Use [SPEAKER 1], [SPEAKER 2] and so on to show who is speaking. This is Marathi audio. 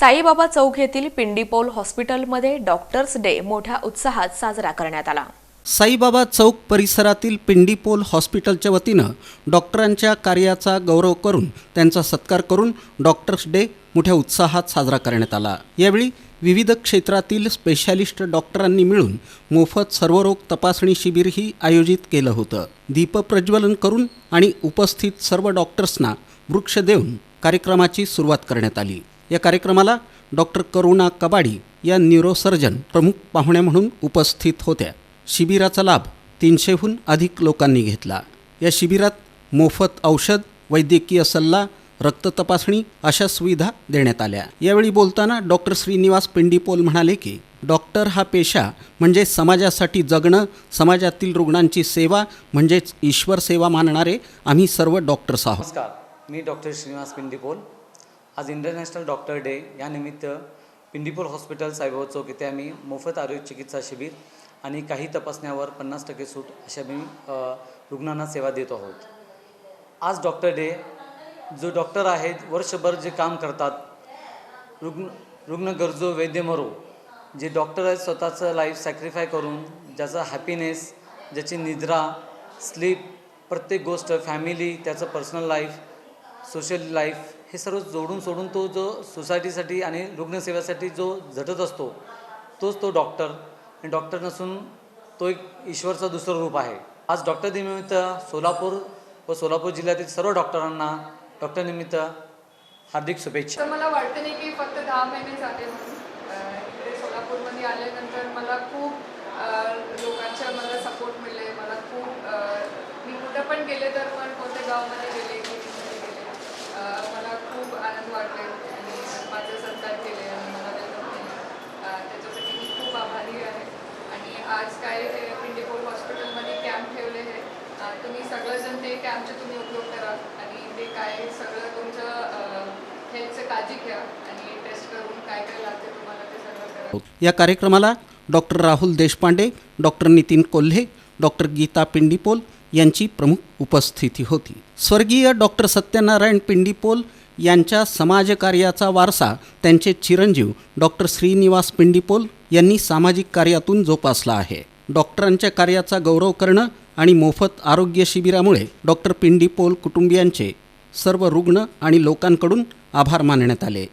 [SPEAKER 1] साईबाबा चौक येथील पिंडीपोल हॉस्पिटलमध्ये डॉक्टर्स डे मोठ्या उत्साहात साजरा करण्यात आला.
[SPEAKER 2] साईबाबा चौक परिसरातील पिंडीपोल हॉस्पिटलच्या वतीनं डॉक्टरांच्या कार्याचा गौरव करून त्यांचा सत्कार करून डॉक्टर्स डे मोठ्या उत्साहात साजरा करण्यात आला. यावेळी विविध क्षेत्रातील स्पेशालिस्ट डॉक्टरांनी मिळून मोफत सर्वरोग तपासणी शिबिरही आयोजित केलं होतं. दीपप्रज्वलन करून आणि उपस्थित सर्व डॉक्टर्सना वृक्ष देऊन कार्यक्रमाची सुरुवात करण्यात आली. या कार्यक्रमाला डॉक्टर करुणा कबाडी या न्यूरोसर्जन प्रमुख पाहुण्या म्हणून उपस्थित होत्या. शिबिराचा लाभ तीनशेहून अधिक लोकांनी घेतला. या शिबिरात मोफत औषध वैद्यकीय सल्ला रक्त तपासणी अशा सुविधा देण्यात आल्या. यावेळी बोलताना डॉक्टर श्रीनिवास पिंडीपोल म्हणाले की डॉक्टर हा पेशा म्हणजे समाजासाठी जगणं समाजातील रुग्णांची सेवा म्हणजेच ईश्वर सेवा मानणारे आम्ही सर्व डॉक्टर्स आहोत.
[SPEAKER 3] नमस्कार मी डॉक्टर श्रीनिवास पिंडीपोल. आज इंटरनॅशनल डॉक्टर डे यानिमित्त पिंडीपूर हॉस्पिटल साईबाबा चौक येथे आम्ही मोफत आरोग्य चिकित्सा शिबिर आणि काही तपासण्यावर पन्नास टक्के सूट अशा मी रुग्णांना सेवा देत आहोत. आज डॉक्टर डे जो डॉक्टर आहेत वर्षभर जे काम करतात रुग्ण रुग्ण गरजो वैद्य मरो जे डॉक्टर आहेत स्वतःचं लाईफ सॅक्रिफाय करून ज्याचा हॅपीनेस ज्याची निद्रा स्लीप प्रत्येक गोष्ट फॅमिली त्याचं पर्सनल लाईफ सोशल लाईफ हे सर्व जोडून सोडून तो जो सोसायटीसाठी आणि रुग्णसेवेसाठी जो झटत असतो तोच तो डॉक्टर. आणि डॉक्टर नसून तो एक ईश्वरचं दुसरं रूप आहे. आज डॉक्टर दिनानिमित्त सोलापूर व सोलापूर जिल्ह्यातील सर्व डॉक्टरांना डॉक्टर निमित्त हार्दिक शुभेच्छा.
[SPEAKER 4] मला वाटतं नाही की फक्त दहा महिने झाले इकडे सोलापूरमध्ये आल्यानंतर मला खूप लोकांच्या मला सपोर्ट मिळले. मला खूप मी कुठं पण गेले तर पण कोणत्या गावामध्ये गेले क्लिनिकमध्ये मला खूप आनंद वाटले आणि माझे सत्कार केले आणि मला वेलकम केले त्याच्यासाठी मी खूप आभारी आहे. आणि आज काय हे पिंडीपोल हॉस्पिटलमध्ये कॅम्प ठेवले आहे तुम्ही सगळेजण ते कॅम्पचे तुम्ही उपयोग करा आणि ते काय सगळं तुमचं हेल्थचं काळजी घ्या आणि टेस्ट करून काय काय लागते तुम्हाला ते सगळं करा.
[SPEAKER 2] या कार्यक्रमाला doctor Rahul Deshpande doctor Nitin Kolhe doctor Geeta Pindipol यांची प्रमुख उपस्थिती होती. स्वर्गीय डॉक्टर सत्यनारायण पिंडीपोल यांच्या समाजकार्याचा वारसा त्यांचे चिरंजीव डॉक्टर श्रीनिवास पिंडीपोल यांनी सामाजिक कार्यातून जोपासला आहे. डॉक्टरांच्या कार्याचा गौरव करणं आणि मोफत आरोग्य शिबिरामुळे डॉक्टर पिंडीपोल कुटुंबियांचे सर्व रुग्ण आणि लोकांकडून आभार मानण्यात आले.